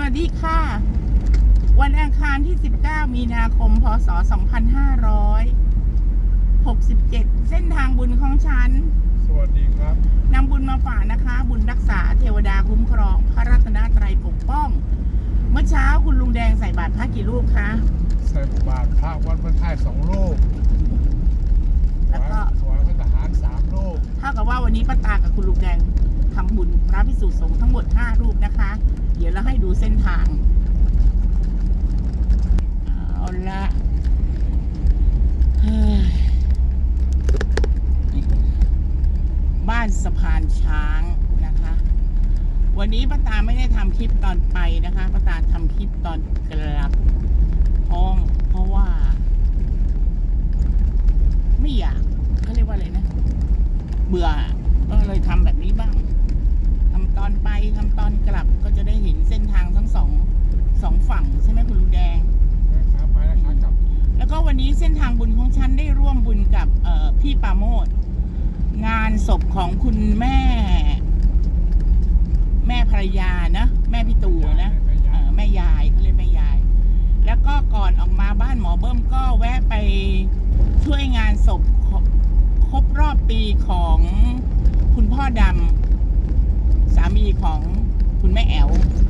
วัสดีค่ะ วันอังคารที่ 19 มีนาคม พศ 2567 เส้นทางบุญของฉัน สวัสดีครับนำบุญมาฝากนะคะ บุญรักษาเทวดาคุ้มครอง พระรัตนตรัยปกป้อง เมื่อเช้าคุณลุงแดงใส่บาตรพระกี่รูปคะใส่บาตรพระวัดพระธาตุสองลูกแล้วก็ถวายพระทหารสามลูกเท่ากับว่าวันนี้ป้าตากับคุณลุงแดง ทำบุญพระพิสุสงฆ์ทั้งหมด 5 รูปนะคะ เดี๋ยวเราให้ดูเส้นทาง เอาละบ้านสะพานช้างนะคะ วันนี้ป้าตาไม่ได้ทำคลิปตอนไปนะคะป้าตาทำคลิปตอนกลับห้องเพราะว่า ไม่อยากเขาเรียกว่าอะไรนะ เบื่อก็เลยทำแบบนี้บ้าง ตอนไปทำตอนกลับก็จะได้เห็นเส้นทางทั้งสองสองฝั่งใช่ไหมคุณลุงแดงขาไปและขากลับแล้วก็วันนี้เส้นทางบุญของฉันได้ร่วมบุญกับเอ่อพี่ปราโมดงานศพของคุณแม่ แม่ภรรยานะแม่พี่ตู่นะเอ่อแม่ยายเขาเรียกแม่ยาย แล้วก็ก่อนออกมาบ้านหมอเบิ้มก็แวะไปช่วยงานศพของครบรอบปีของคุณพ่อดำ มีของคุณแม่แอ๋ว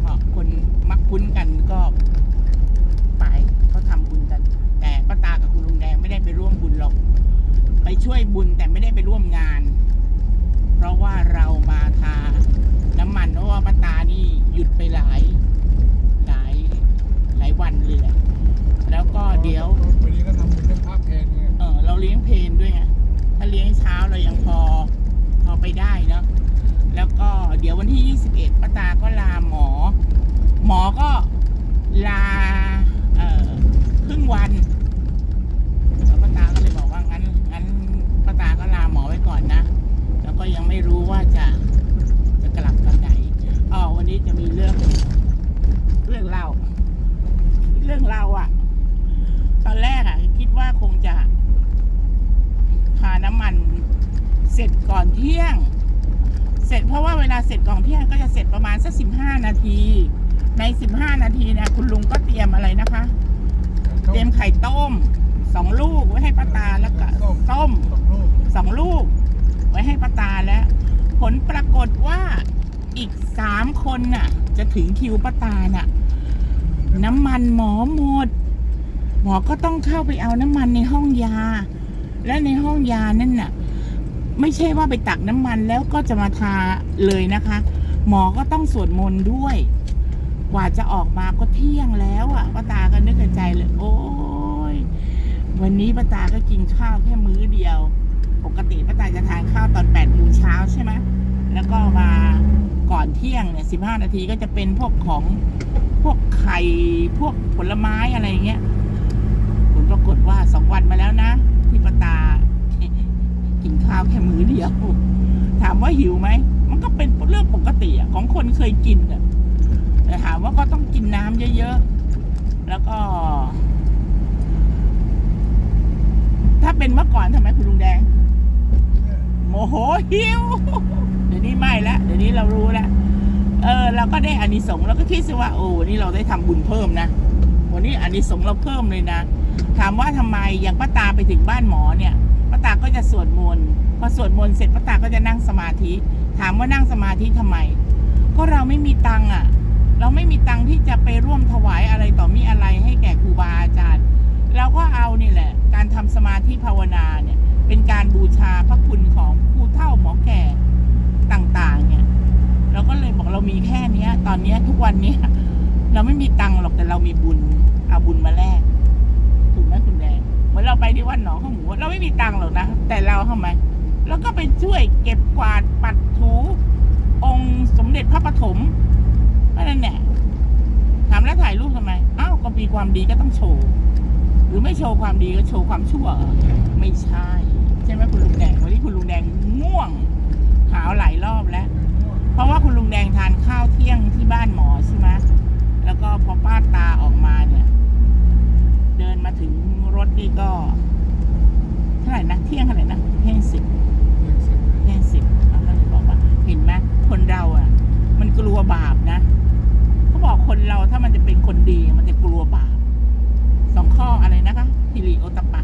เพราะคนมักคุ้นกันก็ไปเขาทำบุญกัน แต่ป้าตากับคุณลุงแดงไม่ได้ไปร่วมบุญหรอก ไปช่วยบุญแต่ไม่ได้ไปร่วมงาน เพราะว่าเรามาทาน้ำมันเพราะว่าป้าตานี่หยุดไปหลาย หลายหลายวันเลยแหละ แล้วก็เดี๋ยว วันนี้ก็ทำเป็นเรื่องภาพเพลงไง เออเราเลี้ยงเพลนด้วยไง ถ้าเลี้ยงเช้าเรายังพอ พอไปได้เนาะ แล้วก็เดี๋ยววันที่ 21ป้าตาก็ลาหมอ หมอก็ลา เอ่อครึ่งวันแล้วป้าตาก็เลยบอกว่างั้น งั้นป้าตาก็ลาหม อไว้ก่อนนะ แล้วก็ยังไม่รู้ว่าจะจะกลับตอนไหนอ๋อวันนี้จะมีเรื่อง เรื่องเล่า เรื่องเล่าอะ ตอนแรกอะ คิดว่าคงจะทาน้ำมันเสร็จก่อนเที่ยง เสร็จเพราะว่าเวลาเสร็จก่อนเที่ยงก็จะเสร็จประมาณสักสิบห้านาที ในสิบห้านาทีเนะคุณลุงก็เตรียมอะไรนะคะ เตรียมไข่ต้มสองลูกไว้ให้ป้าตาแล้วก็ต้มสองลูกสองลูก ไว้ให้ป้าตาแล้ว ผลปรากฏว่าอีกสามคนน่ะ จะถึงคิวป้าตาน่ะ น้ำมันหมอหมด หมอก็ต้องเข้าไปเอาน้ำมันในห้องยา และในห้องยานั่นน่ะ ไม่ใช่ว่าไปตักน้ำมันแล้วก็จะมาทาเลยนะคะ หมอก็ต้องสวดมนต์ด้วย กว่าจะออกมาก็เที่ยงแล้วอะป้าตาก็นึกในใจเลย โอ้ยวันนี้ป้าตาก็กินข้าวแค่มื้อเดียว ปกติป้าตาจะทานข้าวตอนแปดโมงเช้าใช่ไหมแล้วก็มาก่อนเที่ยงเนี่ยสิบห้านาทีก็จะเป็นพวกของพวกไข่พวกผลไม้อะไรเงี้ยผลปรากฏว่าสองวันมาแล้วนะ ที่ป้าตากินข้าวแค่มื้อเดียว ถามว่าหิวไหมมันก็เป็นเรื่องปกติอะของคนเคยกินอะแต่ถามว่าก็ต้องกินน้ำเยอะๆแล้วก็ ถ้า เป็นเมื่อก่อนทำไมคุณลุงแดง โมโหหิว เดี๋ยวนี้ไม่แล้วเดี๋ยวนี้เรารู้แล้วเออเราก็ได้อานิสงส์เราก็คิดสิว่าโอ้นนี้เราได้ทำบุญเพิ่มนะวันนี้อานิสงส์เราเพิ่มเลยนะ ถามว่าทำไมอย่างป้าตาไปถึงบ้านหมอเนี่ยป้าตาก็จะสวดมนต์พอสวดมนต์เสร็จป้าตาก็จะนั่งสมาธิ ถามว่านั่งสมาธิทำไม ก็เราไม่มีตังค์อะ เราไม่มีตังค์ที่จะไปร่วมถวายอะไรต่อมีอะไรให้แก่ครูบาอาจารย์ เราก็เอานี่แหละ การทำสมาธิภาวนาเนี่ย เป็นการบูชาพระคุณของครูเฒ่าหมอแก่ต่างๆ เนี่ย เราก็เลยบอกเรามีแค่เนี้ย ตอนเนี้ยทุกวันเนี้ยเราไม่มีตังค์หรอกแต่เรามีบุญ เอาบุญมาแลกถูกไหมคุณแดงเหมือนเราไปที่วัดหนองข้าวหมูเราไม่มีตังค์หรอกนะแต่เราทำไมเราก็ไปช่วยเก็บกวาดปัดถูองค์สมเด็จพระปฐมก็นั่นแหละถามแล้วถ่ายรูปทำไมอ้าวก็มีความดีก็ต้องโชว์ รือไม่โชว์ความดีก็โชว์ความชั่วไม่ใช่ใช่ไหมคุณลุงแดงวันนี้คุณลุงแดงง่วงหาวหลายรอบแล้ว เพราะว่าคุณลุงแดงทานข้าวเที่ยงที่บ้านหมอใช่ไหมแล้วก็พอป้าตาออกมาเนี่ย เดินมาถึงรถนี่ก็เท่าไหร่นะเที่ยงเท่าไหร่นะเที่ยงสิบแค่ยงสิบเขาก็เลยบอกว่าเห็นไหมคนเราอะ มันกลัวบาปนะเขาบอกคนเราถ้ามัน ฮิริโอตปปะ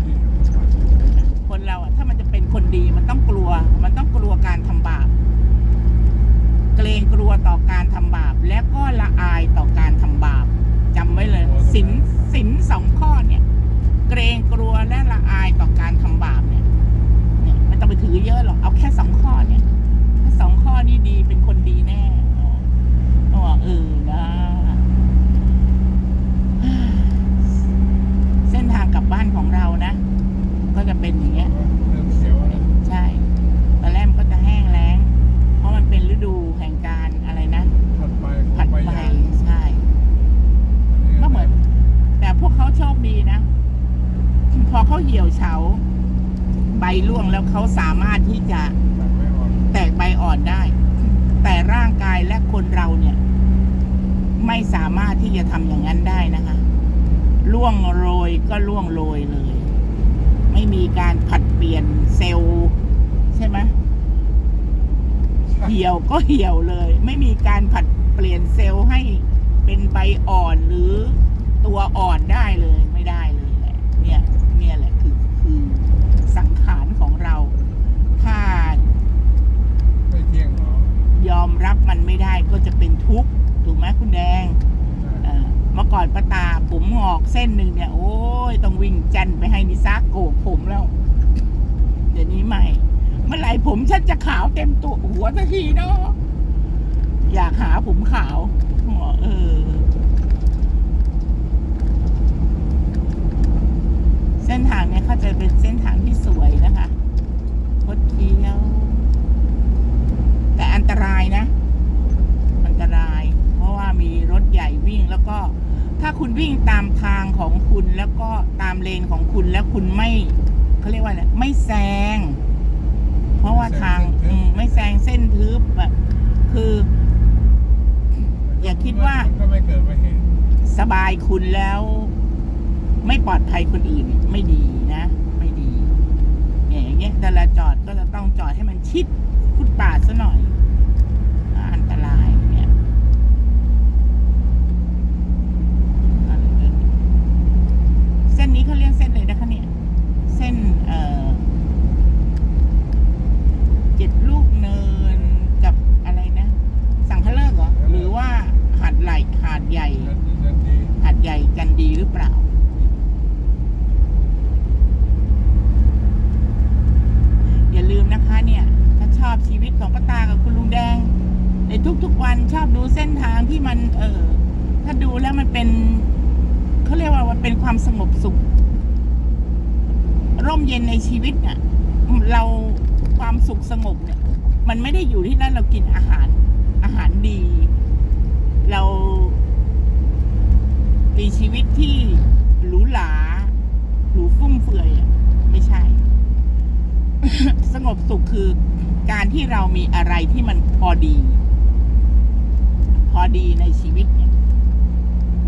คนเราอะถ้ามันจะเป็นคนดีมันต้องกลัว มันต้องกลัวการทำบาป เกรงกลัวต่อการทำบาป และก็ละอายต่อการทำบาปจำไว้เลยสินสินสองข้อเนี่ย เกรงกลัวและละอายต่อการทำบาปเนี่ยเนี่ยไม่ต้องไปถือเยอะหรอกเอาแค่สองข้อเนี่ยถ้าสองข้อนี้ดีเป็นคนดีแน่อ๋อเออนะ เส้นทางกลับบ้านของเรานะ ก็จะเป็นอย่างเงี้ย เริ่มเสียวแล้ว ใช่ตอนแรกมันก็จะแห้งแล้ง เพราะมันเป็นฤดูแห่งการอะไรนะ ผัดไป ผัด ไป ใบ ยาง ใช่ ก็เหมือน แต่พวกเขาโชคดีนะ พอเขาเหี่ยวเฉา ใบ ร่วงแล้วเขาสามารถที่จะแตกใบอ่อนได้ แต่ร่างกายและคนเราเนี่ย ไม่สามารถที่จะทำอย่างนั้นได้นะคะล่วงโรยก็ล่วงโรยเลย ไม่มีการผัดเปลี่ยนเซลล์ใช่ไหมเหี่ยวก็เหี่ยวเลย ไม่มีการผัดเปลี่ยนเซลล์ให้เป็นใบอ่อนหรือตัวอ่อนได้เลยแหละ เนี่ย เนี่ยแหละคือคือสังขารของเรา ถ้า ไม่เที่ยงหรอย อ มรับมันไม่ได้ก็จะเป็นทุกข์ถูกไหมคุณแดงใช่เอ่อเมื่อก่อนป้าตาผมงอกเส้นหนึ่งเนี่ย โอ้ยต้องวิ่งจันไปให้นิซาโกกผมแล้ว เดี๋ยวนี้ไม่เมื่อไหร่ผมฉันจะขาวเต็มตัวหัวสักทีเนาะอยากหาผมขาวอ๋อเออ เส้นทางเนี่ยเขาจะเป็นเส้นทางที่สวยนะคะคดเคี้ยวแต่อันตรายนะ อันตราย เพราะว่ามีรถใหญ่วิ่งแล้วก็ ถ้าคุณวิ่งตามทางของคุณแล้วก็ตามเลนของคุณแล้วคุณไม่เขาเรียกว่าอะไรไม่แซง เพราะว่าทางอืมไม่แซงเส้นทึบแบบคือ อย่าคิดว่า ก็ไม่เกิดไปเหตุสบายคุณแล้ว ไม่ปลอดภัยคนอื่นไม่ดีนะ ไม่ดีเนี่ยอย่างเงี้ยแต่ละจอดก็จะต้องจอดให้มันชิดฟุตบาทซะหน่อยอ่าอันต รายเนี่ยเส้นนี้เขาเรียกเส้นเลยนะคะเนี่ย เส้นเอ่อเจ็ดลูกเนินกับอะไรนะ สังฆเลิกเหรอ หรือว่าหาดไหลหาดใหญ่เดินดีเดินดีหาดใหญ่กันดีหรือเปล่าอย่าลืมนะคะเนี่ย ถ้าชอบชีวิตของป้าตากับคุณลุงแดง ในทุกๆวันชอบดูเส้นทางที่มันเออถ้าดูแล้วมันเป็นเขาเรียกว่ามันเป็นความสงบสุข ร่มเย็นในชีวิตน่ะ เราความสุขสงบเนี่ย มันไม่ได้อยู่ที่นั่นเรากินอาหาร อาหารดี เรามีชีวิตที่หรูหราหรูฟุ่มเฟือยอะไม่ใช่ สงบสุขคือการที่เรามีอะไรที่มันพอดี อดีในชีวิตเนี่ย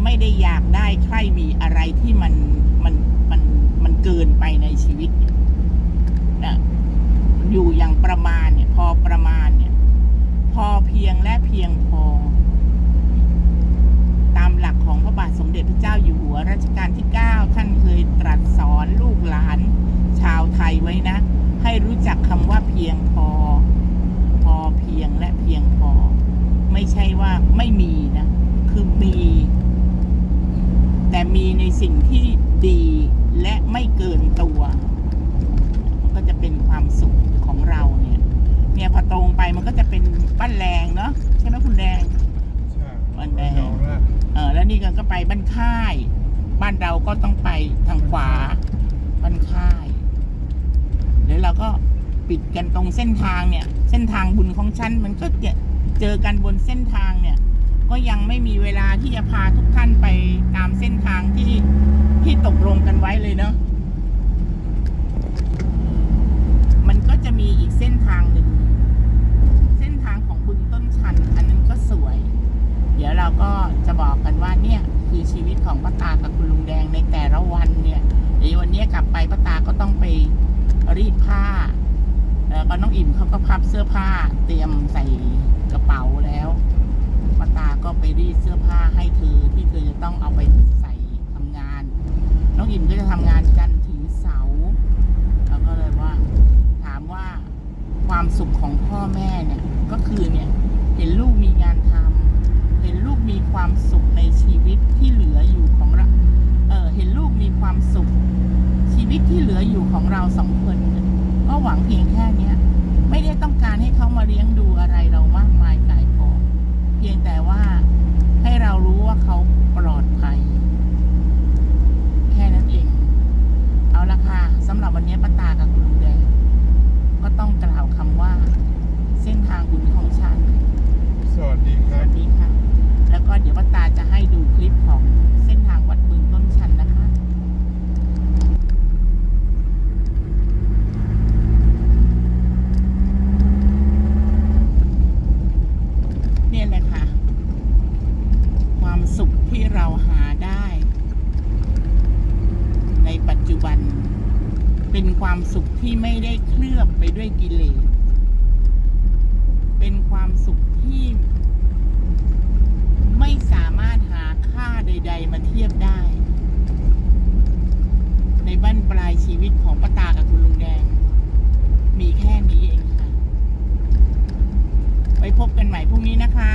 ไม่ได้อยากได้ใครมีอะไรที่มันมันมันมันเกินไปในชีวิตเนี่ยนะอยู่อย่างประมาณเนี่ย พอประมาณเนี่ย พอเพียงและเพียงพอ ตามหลักของพระบาทสมเด็จพระเจ้าอยู่หัวรัชกาลที่ 9 ท่านเคยตรัสสอนลูกหลาน ชาวไทยไว้นะ ให้รู้จักคำว่าเพียงพอ พอเพียงและเพียงพอ ไม่ใช่ว่า ไม่มีนะ คือมี แต่มีในสิ่งที่ดีและไม่เกินตัวมันก็จะเป็นความสุขของเราเนี่ย เนี่ยพอตรงไปมันก็จะเป็นบ้านแรงเนาะใช่ไหมคุณแดงใช่มันแดงยอมแล้วเออแล้วนี่กันก็ไปบ้านค่าย บ้านเราก็ต้องไปทางขวาบ้านค่ายเดี๋ยวเราก็ปิดกันตรงเส้นทางเนี่ย เส้นทางบุญของฉันมันก็จะเจอกันบนเส้นทางเนี่ย ก็ยังไม่มีเวลาที่จะพาทุกท่านไปตามเส้นทางที่ที่ตกลงกันไว้เลยเนาะมันก็จะมีอีกเส้นทางหนึ่ง เส้นทางของบึงต้นชัน อันนั้นก็สวย เดี๋ยวเราก็จะบอกกันว่าเนี่ยคือชีวิตของป้าตากับคุณลุงแดงในแต่ละวันเนี่ยเดี๋ยววันนี้กลับไปป้าตาก็ต้องไปรีดผ้า แล้วก็น้องอิ่มเขาก็พับเสื้อผ้าเตรียมใส่กระเป๋าแล้ว ป้าตาก็ไปรีดเสื้อผ้าให้เธอที่เธอจะต้องเอาไปใส่ทำงาน น้องอิ่มก็จะทำงานจันถึงเสาร์แล้วก็เลยว่าถามว่าความสุขของพ่อแม่เนี่ยก็คือเนี่ยเห็นลูกมีงานทำเห็นลูกมีความสุขในชีวิตที่เหลืออยู่ของเราเออเห็นลูกมีความสุข ชีวิตที่เหลืออยู่ของเราสองคน ก็หวังเพียงแค่เนี้ย ไม่ได้ต้องการให้ วยกิเลส เป็นความสุขที่ไม่สามารถหาค่าใด ๆ มาเทียบได้ ในบั้นปลายชีวิตของป้าตากับคุณลุงแดง มีแค่นี้เองค่ะ ไว้พบกันใหม่พรุ่งนี้นะคะ